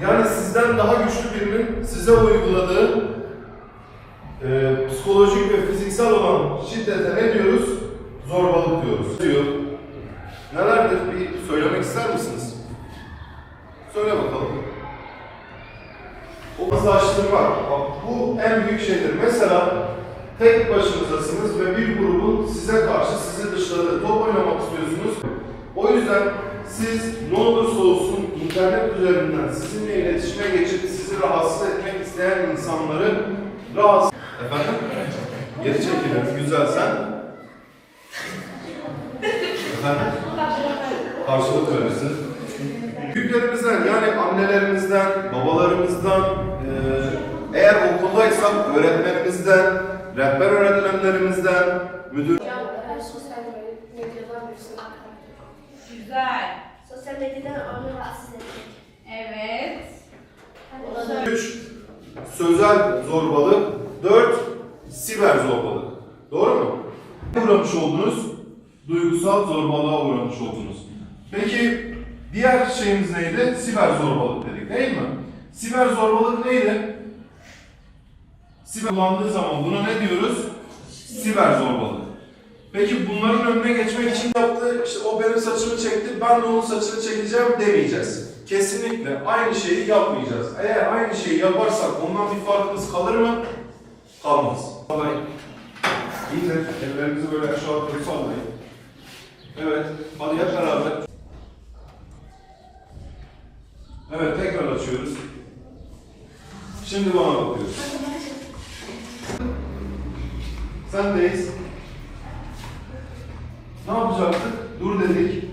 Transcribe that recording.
Yani sizden daha güçlü birinin size uyguladığı e, psikolojik ve fiziksel olan şiddete ne diyoruz? Zorbalık diyoruz. Diyor. Nelerdir? Bir söylemek ister misiniz? Söyle bakalım. O. Bak, bu en büyük şeydir. Mesela tek başınızasınız ve bir grubun size karşı sizi dışladığı top oynamak istiyorsunuz. O yüzden siz ne olursa olsun internet üzerinden sizinle iletişime geçip sizi rahatsız etmek isteyen insanları rahatsız... Efendim? Geri çekilin. Güzel sen. Efendim? Karşılık verirsin. Büyüklerimizden yani annelerimizden, babalarımızdan, eğer okuldaysak öğretmenimizden, rehber öğretmenlerimizden, müdür... Ya her sosyal medyadan birisini. Güzel. Sosyal medyadan onu rahatsız etmek. Evet. Olabilir. 3. Sözel zorbalık. 4. Siber zorbalık. Doğru mu? Uğramış oldunuz. Duygusal zorbalığa uğramış oldunuz. Peki diğer şeyimiz neydi? Siber zorbalık dedik değil mi? Siber zorbalık neydi? Siber kullandığı zaman buna ne diyoruz? Siber zorbalık. Peki bunların önüne geçmek için işte o benim saçımı çekti, ben de onun saçını çekeceğim demeyeceğiz. Kesinlikle aynı şeyi yapmayacağız. Eğer aynı şeyi yaparsak ondan bir farkımız kalır mı? Kalmaz. Vallahi İyi de ellerinizi böyle aşağı doğru sallayın. Evet, hadi hep beraber. Evet, tekrar açıyoruz. Şimdi bana bakıyoruz. Sendeyiz. Ne yapacaktık? dur dedik.